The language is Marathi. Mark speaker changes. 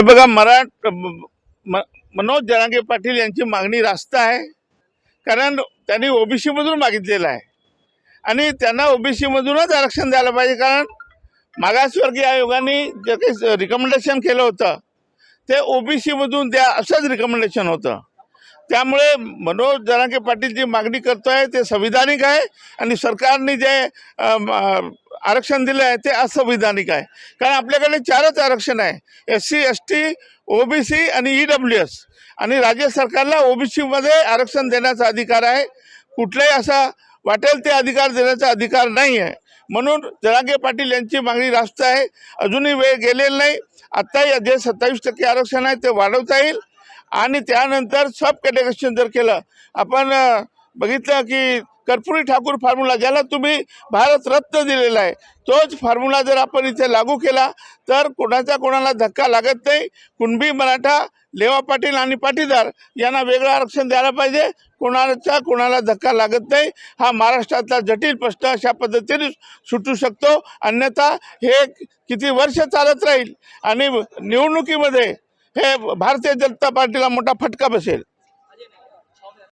Speaker 1: हे बघा मराठ म- मनोज जरांगे पाटील यांची मागणी रास्त आहे. कारण त्यांनी ओबीसीमधून मागितलेलं आहे. आणि त्यांना ओबीसीमधूनच आरक्षण द्यायला पाहिजे. कारण मागासवर्गीय आयोगाने जे काही रिकमेंडेशन केलं होतं ते ओबीसीमधून द्या असंच रिकमेंडेशन होतं. त्यामुळे मनोज जरांगे पाटील जी मागणी करतोय ते संविधानिक आहे आणि सरकारने जे आरक्षण दिलं आहे ते असंविधानिक आहे. कारण आपल्याकडे चारच आरक्षण आहे S C S T OBC आणि ई डब्ल्यू एस. आणि राज्य सरकारला ओबीसीमध्ये आरक्षण देण्याचा अधिकार आहे. कुठलाही असा वाटेल ते अधिकार देण्याचा अधिकार नाही आहे. म्हणून जरांगे पाटील यांची मागणी रास्त आहे. अजूनही वेळ गेलेला नाही. आत्ताही जे सत्तावीस टक्के आरक्षण आहे ते वाढवता येईल. आणि त्यानंतर सब कॅटेगरेशन जर केलं आपण बघितलं की कर्पुरी ठाकूर फॉर्म्युला ज्याला तुम्ही भारतरत्न दिलेला आहे तोच फॉर्म्युला जर आपण इथे लागू केला तर कोणाचा कोणाला धक्का लागत नाही. कुणबी मराठा लेवा पाटील आणि पाटीदार यांना वेगळं आरक्षण द्यायला पाहिजे. कोणाचा कोणाला धक्का लागत नाही. हा महाराष्ट्रातला जटिल प्रश्न अशा पद्धतीने सुटू शकतो. अन्यथा हे किती वर्ष चालत राहील आणि निवडणुकीमध्ये हे भारतीय जनता पार्टीला मोठा फटका बसेल.